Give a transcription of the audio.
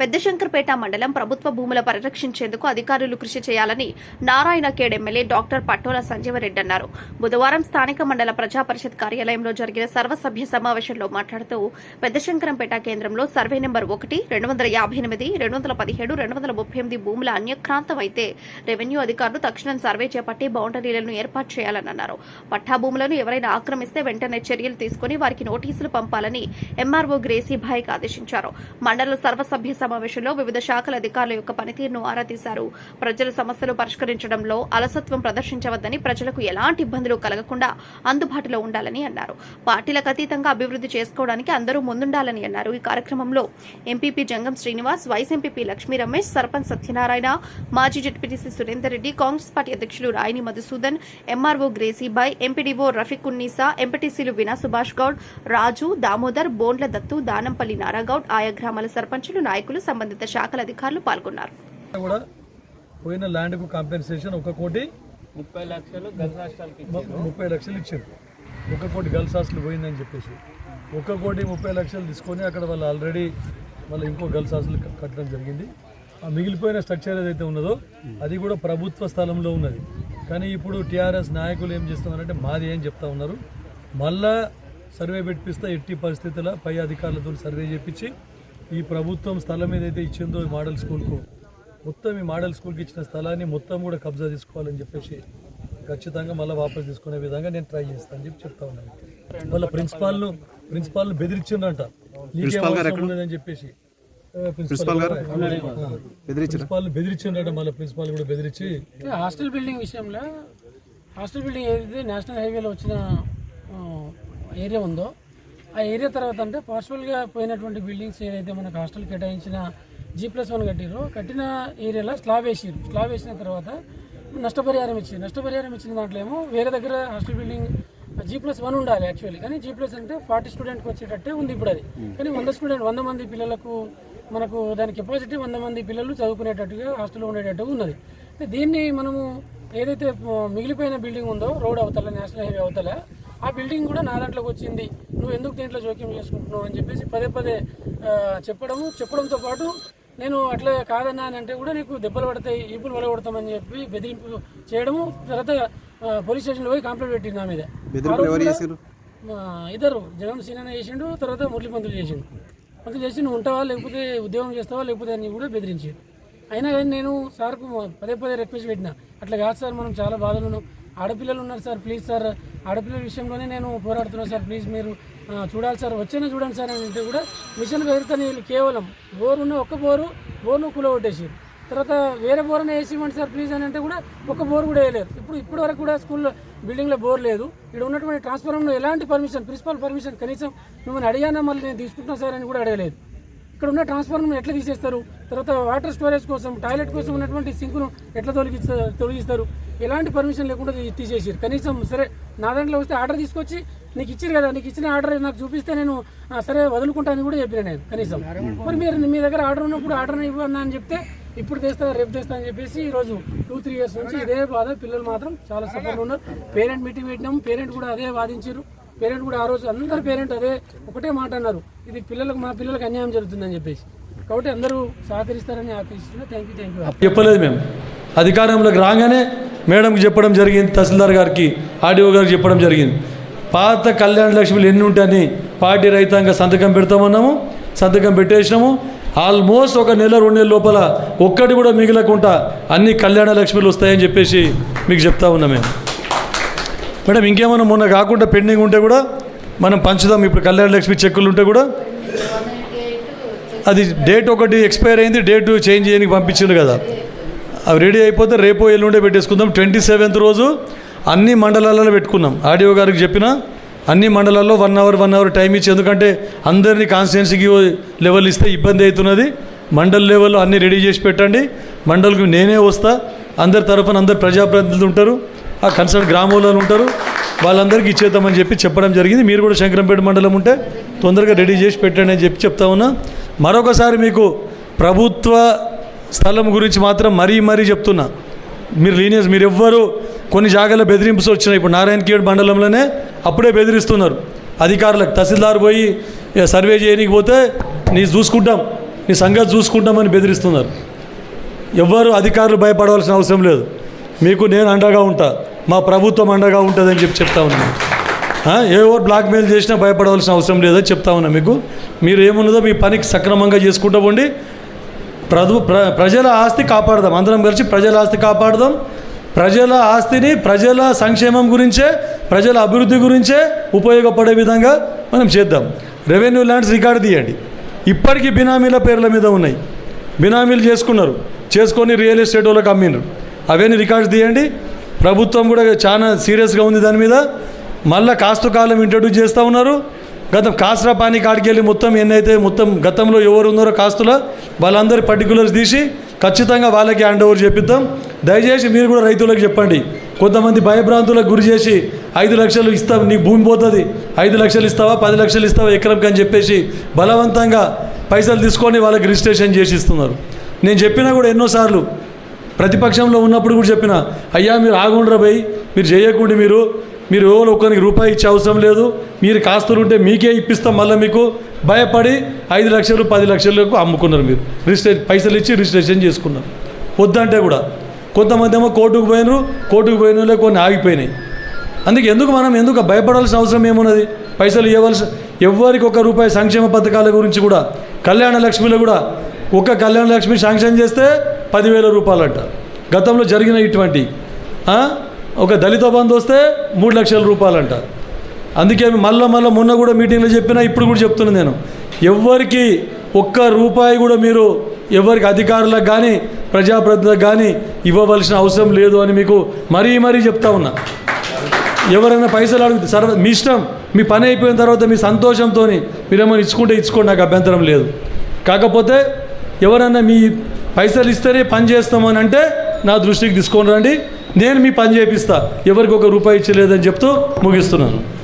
పెద్దశంకర్పేట మండలం ప్రభుత్వ భూముల పరిరక్షించేందుకు అధికారులు కృషి చేయాలని Narayankhed MLA doctor Pattola Sanjeeva Reddy అన్నారు. బుధవారం స్థానిక మండల ప్రజా పరిషత్ కార్యాలయంలో జరిగిన సర్వసభ్య సమావేశంలో మాట్లాడుతూ పెద్దశంకరంపేట కేంద్రంలో సర్వే నెంబర్ ఒకటి రెండు వందల యాభై ఎనిమిది రెండు వందల పదిహేడు రెండు వందల ముప్పై ఎనిమిది భూముల అన్యక్రాంతమైతే రెవెన్యూ అధికారులు తక్షణం సర్వే చేపట్టి బౌండరీలను ఏర్పాటు చేయాలని అన్నారు. పట్టా భూములను ఎవరైనా ఆక్రమిస్తే వెంటనే చర్యలు తీసుకుని వారికి నోటీసులు పంపాలని ఎంఆర్ఓ గ్రేసీ భాయ్కి ఆదేశించారు. మండల సర్వసభ్య సమావేశంలో వివిధ శాఖల అధికారుల యొక్క పనితీరును ఆరా తీశారు. ప్రజల సమస్యలు పరిష్కరించడంలో అలసత్వం ప్రదర్శించవద్దని ప్రజలకు ఎలాంటి ఇబ్బందులు కలగకుండా అందుబాటులో ఉండాలని అన్నారు. పార్టీలకు అతీతంగా అభివృద్ధి చేసుకోవడానికి అందరూ ముందుండాలని అన్నారు. ఈ కార్యక్రమంలో MPP Jangam Srinivas vice MPP Lakshmi Ramesh sarpanch Satyanarayana మాజీ జడ్పీటీసీ సురేందర్ రెడ్డి కాంగ్రెస్ పార్టీ అధ్యక్షులు రాయిని మధుసూదన్ ఎంఆర్ఓ గ్రేసీబాయ్ ఎంపీడీఓ రఫీక్ ఉన్నీసా ఎంపీటీసీలు వినా సుభాష్ గౌడ్ రాజు దామోదర్ బోండ్ల దత్తు దానంపల్లి నారాగౌడ్ ఆయా గ్రామాల సర్పంచులు నాయకులు సంబంధిత శాఖల అధికారులు పాల్గొన్నారు. కూడా పోయిన ల్యాండ్కు కాంపెన్సేషన్ ఒక కోటి ముప్పై లక్షలు ముప్పై లక్షలు ఇచ్చారు. ఒక కోటి గర్ల్స్ హాస్టల్ పోయిందని చెప్పేసి. ఒక కోటి ముప్పై లక్షలు తీసుకొని అక్కడ వాళ్ళు ఆల్రెడీ మళ్ళీ ఇంకో గర్ల్స్ హాస్టల్ కట్టడం జరిగింది. ఆ మిగిలిపోయిన స్ట్రక్చర్ ఏదైతే ఉన్నదో అది కూడా ప్రభుత్వ స్థలంలో ఉన్నది. కానీ ఇప్పుడు టీఆర్ఎస్ నాయకులు ఏం చేస్తున్నారంటే మాది ఏం చెప్తా ఉన్నారు. మళ్ళా సర్వే పెట్టిస్తే ఎట్టి పరిస్థితుల పై అధికారులతో సర్వే చేపించి ఈ ప్రభుత్వం స్థలం ఏదైతే ఇచ్చిందో ఈ మోడల్ స్కూల్కు మొత్తం ఈ మోడల్ స్కూల్కి ఇచ్చిన స్థలాన్ని మొత్తం కూడా కబ్జా తీసుకోవాలని చెప్పేసి ఖచ్చితంగా మళ్ళీ వాపస్ తీసుకునే విధంగా నేను ట్రై చేస్తాను అని చెప్పి చెప్తా ఉన్నాను. వాళ్ళ ప్రిన్సిపాల్ను ప్రిన్సిపాల్ను బెదిరించిండ్రంట. నీకేం అవసరం ఉన్నదని చెప్పేసి. ప్రిన్సిపాల్ గారు? ప్రిన్సిపాల్ మళ్ళీ ప్రిన్సిపాల్ కూడా బెదిరించి. హాస్టల్ బిల్డింగ్ విషయంలో హాస్టల్ బిల్డింగ్ ఏదైతే నేషనల్ హైవేలో వచ్చిన ఏరియా ఉందో ఆ ఏరియా తర్వాత అంటే పార్షువల్గా పోయినటువంటి బిల్డింగ్స్ ఏదైతే మనకు హాస్టల్ కేటాయించిన జీ ప్లస్ వన్ కట్టిరో కట్టిన ఏరియాలో స్లాబ్ వేసిరు. స్లాబ్ వేసిన తర్వాత నష్టపరిహారం ఇచ్చింది నష్టపరిహారం ఇచ్చిన దాంట్లో ఏమో వేరే దగ్గర hostel building G plus one ఉండాలి యాక్చువల్లీ కానీ జీ ప్లస్ అంటే ఫార్టీ స్టూడెంట్కి వచ్చేటట్టే ఉంది ఇప్పుడు అది. కానీ వంద స్టూడెంట్ వంద మంది పిల్లలకు మనకు దాని కెపాసిటీ వంద మంది పిల్లలు చదువుకునేటట్టుగా హాస్టల్లో ఉండేటట్టుగా ఉన్నది. దీన్ని మనము ఏదైతే మిగిలిపోయిన బిల్డింగ్ ఉందో రోడ్ అవతల నేషనల్ హైవే అవతల ఆ బిల్డింగ్ కూడా నా దాంట్లోకి వచ్చింది. నువ్వు ఎందుకు దీంట్లో జోక్యం చేసుకుంటున్నావు అని చెప్పేసి పదే పదే చెప్పడము చెప్పడంతో పాటు నేను అట్లా కాదన్నా అని అంటే కూడా నీకు దెబ్బలు పడతాయి ఈపులు పడగొడతామని చెప్పి బెదిరింపు చేయడము తర్వాత పోలీస్ స్టేషన్లో పోయి కంప్లైంట్ పెట్టింది నా మీద. ఇద్దరు జగన్ సీనన్న చేసిండు తర్వాత మురళి పంతులు చేసిండు. పంతులు చేసి నువ్వు ఉంటావా లేకపోతే ఉద్యోగం చేస్తావా లేకపోతే అని కూడా బెదిరించారు. అయినా కానీ నేను సార్కు పదే పదే రిక్వెస్ట్ పెట్టిన. అట్లా కాదు సార్ మనం చాలా బాధలు ఉన్నాం. ఆడపిల్లలు ఉన్నారు సార్ ప్లీజ్ సార్ ఆడపిల్లల విషయంలోనే నేను పోరాడుతున్నాను సార్ ప్లీజ్ మీరు చూడాలి సార్. వచ్చేనా చూడండి సార్ అని అంటే కూడా మిషన్ పేరుతో వీళ్ళు కేవలం బోరు ఉన్న ఒక్క బోరు బోర్ను కూలగొట్టేసారు తర్వాత వేరే బోర్ని వేసి ఇవ్వండి సార్ ప్లీజ్ అని అంటే కూడా ఒక బోర్ కూడా వేయలేరు ఇప్పుడు ఇప్పటి వరకు కూడా స్కూల్లో బిల్డింగ్లో బోర్ లేదు. ఇక్కడ ఉన్నటువంటి ట్రాన్స్ఫార్మర్లో ఎలాంటి పర్మిషన్ ప్రిన్సిపల్ పర్మిషన్ కనీసం మిమ్మల్ని అడిగానా మళ్ళీ నేను తీసుకుంటున్నాను సార్ అని కూడా అడగలేదు. ఇక్కడ ఉన్న ట్రాన్స్ఫార్మర్ ఎట్లా తీసేస్తారు? తర్వాత వాటర్ స్టోరేజ్ కోసం టాయిలెట్ కోసం ఉన్నటువంటి సింక్ను ఎట్లా తొలగి తొలగిస్తారు? ఎలాంటి పర్మిషన్ లేకుండా తీసేసారు. కనీసం సరే నా దాంట్లో వస్తే ఆర్డర్ తీసుకొచ్చి నీకు ఇచ్చారు కదా నీకు ఇచ్చిన ఆర్డర్ నాకు చూపిస్తే నేను సరే వదులుకుంటానని కూడా చెప్పిన నేను కనీసం. మరి మీరు మీ దగ్గర ఆర్డర్ ఉన్నప్పుడు ఆర్డర్ ఇవ్వన్నా అని చెప్తే ఇప్పుడు తెస్తా రేపు తెస్తా అని చెప్పేసి ఈ రోజు టూ త్రీ ఇయర్స్ నుంచి ఇదే బాధ. పిల్లలు మాత్రం చాలా సఫర్ ఉన్నారు. పేరెంట్ మీటింగ్ పెట్టినాము. పేరెంట్ కూడా అదే వాదించారు. పేరెంట్ కూడా ఆ రోజు అందరు పేరెంట్ అదే ఒకటే మాట అన్నారు. ఇది పిల్లలకు మా పిల్లలకు అన్యాయం జరుగుతుందని చెప్పేసి. కాబట్టి అందరూ సహకరిస్తారని ఆశిస్తున్నా థ్యాంక్ యూ థ్యాంక్ యూ చెప్పలేదు మేము. అధికారంలోకి రాగానే మేడంకి చెప్పడం జరిగింది తహసీల్దార్ గారికి ఆర్డీఓ గారికి చెప్పడం జరిగింది. పాత కళ్యాణ లక్ష్మిలు ఎన్ని ఉంటాయని పార్టీ రైతాంగ సంతకం పెడతామన్నాము సంతకం పెట్టేసినాము. ఆల్మోస్ట్ ఒక నెల రెండు నెలల లోపల ఒక్కటి కూడా మిగిలకుండా అన్ని కళ్యాణ లక్ష్మిలు వస్తాయని చెప్పేసి మీకు చెప్తా ఉన్నా మేము. మేడం ఇంకేమైనా మొన్న కాకుండా పెండింగ్ ఉంటే కూడా మనం పంచుదాం. ఇప్పుడు కళ్యాణ లక్ష్మి చెక్కులు ఉంటే కూడా అది డేట్ ఒకటి ఎక్స్పైర్ అయింది. డేట్ చేంజ్ చేయడానికి పంపించిండు కదా. అవి రెడీ అయిపోతే రేపు ఎల్లుండే పెట్టేసుకుందాం. ట్వంటీ సెవెంత్ రోజు అన్ని మండలాలలో పెట్టుకున్నాం. ఆడియో గారికి చెప్పిన అన్ని మండలాల్లో one hour one hour time ఇచ్చి ఎందుకంటే అందరినీ కాన్స్టిట్యున్సీకి లెవెల్ ఇస్తే ఇబ్బంది అవుతున్నది. మండల్ లెవెల్లో అన్ని రెడీ చేసి పెట్టండి. మండల్కి నేనే వస్తా. అందరి తరఫున అందరు ప్రజాప్రతినిధులు ఉంటారు. ఆ కన్సర్న్ గ్రామంలో ఉంటారు. వాళ్ళందరికీ ఇచ్చేద్దామని చెప్పి చెప్పడం జరిగింది. మీరు కూడా శంకరంపేట మండలం ఉంటే తొందరగా రెడీ చేసి పెట్టండి అని చెప్పి చెప్తా ఉన్నా. మరొకసారి మీకు ప్రభుత్వ స్థలం గురించి మాత్రం మరీ మరీ చెప్తున్నా. మీరు లీనియర్స్ మీరు ఎవ్వరు కొన్ని జాగాలో బెదిరింపులు వచ్చినాయి. ఇప్పుడు నారాయణ కేడ్ మండలంలోనే అప్పుడే బెదిరిస్తున్నారు. అధికారులకు తహసీల్దార్ పోయి ఇక సర్వే చేయడానికి పోతే నీ చూసుకుంటాం నీ సంగతి చూసుకుంటామని బెదిరిస్తున్నారు. ఎవ్వరు అధికారులు భయపడవలసిన అవసరం లేదు. మీకు నేను అండగా ఉంటా. మా ప్రభుత్వం అండగా ఉంటుందని చెప్పి చెప్తా ఉన్నాను ఏవో ఏ బ్లాక్మెయిల్ చేసినా భయపడవలసిన అవసరం లేదని చెప్తా ఉన్నా మీకు. మీరు ఏమున్నదో మీ పనికి సక్రమంగా చేసుకుంటూ పోండి. ప్రదు ప్ర ప్రజల ఆస్తి కాపాడదాం. అందరం కలిసి ప్రజల ఆస్తి కాపాడదాం. ప్రజల ఆస్తిని ప్రజల సంక్షేమం గురించే ప్రజల అభివృద్ధి గురించే ఉపయోగపడే విధంగా మనం చేద్దాం. రెవెన్యూ ల్యాండ్స్ రికార్డు తీయండి. ఇప్పటికీ బినామీల పేర్ల మీద ఉన్నాయి. బినామీలు చేసుకున్నారు. చేసుకొని రియల్ ఎస్టేట్ వాళ్ళకి అమ్మినారు అవన్నీ రికార్డ్స్ తీయండి. ప్రభుత్వం కూడా చాలా సీరియస్గా ఉంది దాని మీద. మళ్ళీ కాస్త కాలం ఇంట్రడ్యూస్ చేస్తూ ఉన్నారు. గతం కాసరా పానీ కాడికి వెళ్ళి మొత్తం ఎన్నైతే మొత్తం గతంలో ఎవరు ఉన్నారో కాస్తుల వాళ్ళందరి పర్టికులర్స్ తీసి ఖచ్చితంగా వాళ్ళకి హ్యాండ్ ఓవర్ చేపిద్దాం దయచేసి మీరు కూడా రైతులకు చెప్పండి. కొంతమంది భయభ్రాంతులకు గురి చేసి ఐదు లక్షలు ఇస్తాం నీకు భూమి పోతుంది. ఐదు లక్షలు ఇస్తావా పది లక్షలు ఇస్తావా ఎకరంకి అని చెప్పేసి బలవంతంగా పైసలు తీసుకొని వాళ్ళకి రిజిస్ట్రేషన్ చేసి ఇస్తున్నారు. నేను చెప్పినా కూడా ఎన్నోసార్లు ప్రతిపక్షంలో ఉన్నప్పుడు కూడా చెప్పిన అయ్యా మీరు ఆగుండ్రా భయ్ మీరు చేయకుండా మీరు. మీరు ఎవరు ఒక్కరికి రూపాయి ఇచ్చే అవసరం లేదు. మీరు కాస్తులు ఉంటే మీకే ఇప్పిస్తాం మళ్ళీ మీకు. భయపడి ఐదు లక్షలు పది లక్షలకు అమ్ముకున్నారు మీరు. రిజిస్ట్రేషన్ పైసలు ఇచ్చి రిజిస్ట్రేషన్ చేసుకున్నారు. వద్దంటే కూడా. కొంతమంది ఏమో కోర్టుకు పోయినారు కోర్టుకు పోయిన కొన్ని ఆగిపోయినాయి. అందుకే ఎందుకు మనం ఎందుకు భయపడాల్సిన అవసరం ఏమున్నది? పైసలు ఇవ్వవలసిన ఎవరికి ఒక రూపాయి సంక్షేమ పథకాల గురించి కూడా కళ్యాణ లక్ష్మిలో కూడా ఒక కళ్యాణ లక్ష్మి శాంక్షన్ చేస్తే పదివేల రూపాయలంట. గతంలో జరిగిన ఇటువంటి ఒక దళిత బంధు వస్తే మూడు లక్షల రూపాయలంట. అందుకే మళ్ళీ మళ్ళీ మొన్న కూడా మీటింగ్లో చెప్పినా ఇప్పుడు కూడా చెప్తున్నాను నేను. ఎవరికి ఒక్క రూపాయి కూడా మీరు ఎవరికి అధికారులకు కానీ ప్రజాప్రతినిధులకు కానీ ఇవ్వవలసిన అవసరం లేదు అని మీకు మరీ మరీ చెప్తా ఉన్నా. ఎవరైనా పైసలు అడిగితే సర్వ మీ ఇష్టం మీ పని అయిపోయిన తర్వాత మీ సంతోషంతో మీరేమైనా ఇచ్చుకుంటే ఇచ్చుకోండి నాకు అభ్యంతరం లేదు. కాకపోతే ఎవరైనా మీ పైసలు ఇస్తేనే పని చేస్తామని అంటే నా దృష్టికి తీసుకొని రండి. నేను మీ పని చేపిస్తా. ఎవరికి ఒక రూపాయి ఇచ్చలేదని చెప్తూ ముగిస్తున్నాను.